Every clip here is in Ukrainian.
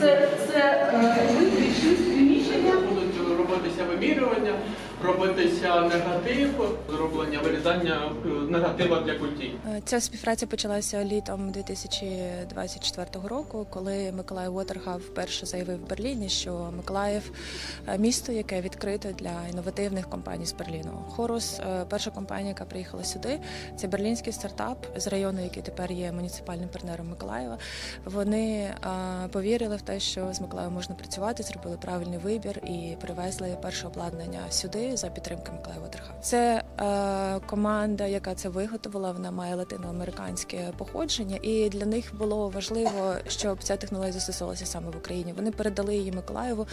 Це, це е, ви прийшли з приміщення. Будуть робитися вимірювання, робитися негатив, зроблення вирізання е, негатива для культів. Е, Ця співпраця почалася літом 2024 року, коли Миколай Уотерхав вперше заявив в Берліні, що Миколаїв е, місто, яке відкрите для інновативних компаній з Берліну. Хорус, перша компанія, яка приїхала сюди, це берлінський стартап з району, який тепер є муніципальним партнером Миколаєва. Вони повірили в те, що з Миколаєвом можна працювати, зробили правильний вибір і привезли перше обладнання сюди за підтримки Миколаєва Уотерхав. Це е, команда, яка це виготовила, вона має латиноамериканське походження, і для них було важливо, щоб ця технологія застосовувалася саме в Україні. Вони передали її Миколаєву.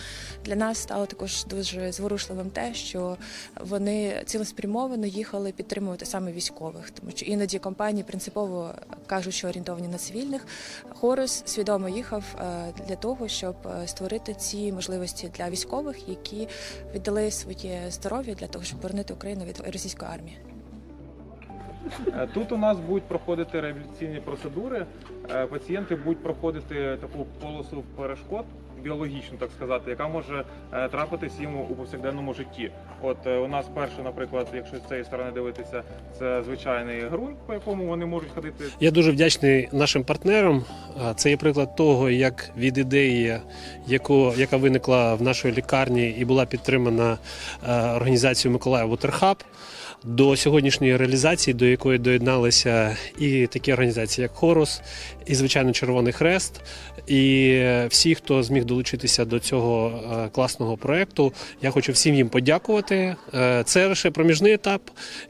Для нас стало також дуже зворушливим те, що вони цілеспрямовано їхали підтримувати саме військових, тому що іноді компанії принципово кажуть, що орієнтовані на цивільних. Хорус свідомо їхав е, для того, щоб е, створити ці можливості для військових, які віддали своє здоров'я для того, щоб боронити Україну від російської армії. Е, Тут у нас будуть проходити реабілітаційні процедури. Е, Пацієнти будуть проходити таку полосу перешкод, біологічну, так сказати, яка може е, трапитись їм у повсякденному житті. От е, у нас перше, наприклад, якщо з цієї сторони дивитися, це звичайний ґрунт, по якому вони можуть ходити. Я дуже вдячний нашим партнерам. Це є приклад того, як від ідеї, яку, яка виникла в нашій лікарні і була підтримана е, організацією Миколаїв Hub, до сьогоднішньої реалізації, до якої доєдналися і такі організації, як Хорус, і звичайно Червоний Хрест, і всі, хто зміг долучитися до цього е, класного проекту. Я хочу всім їм подякувати. Е, Це лише проміжний етап.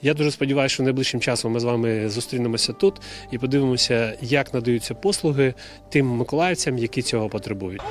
Я дуже сподіваюся, що найближчим часом ми з вами зустрінемося тут і подивимося, як надаються послуги тим миколаївцям, які цього потребують.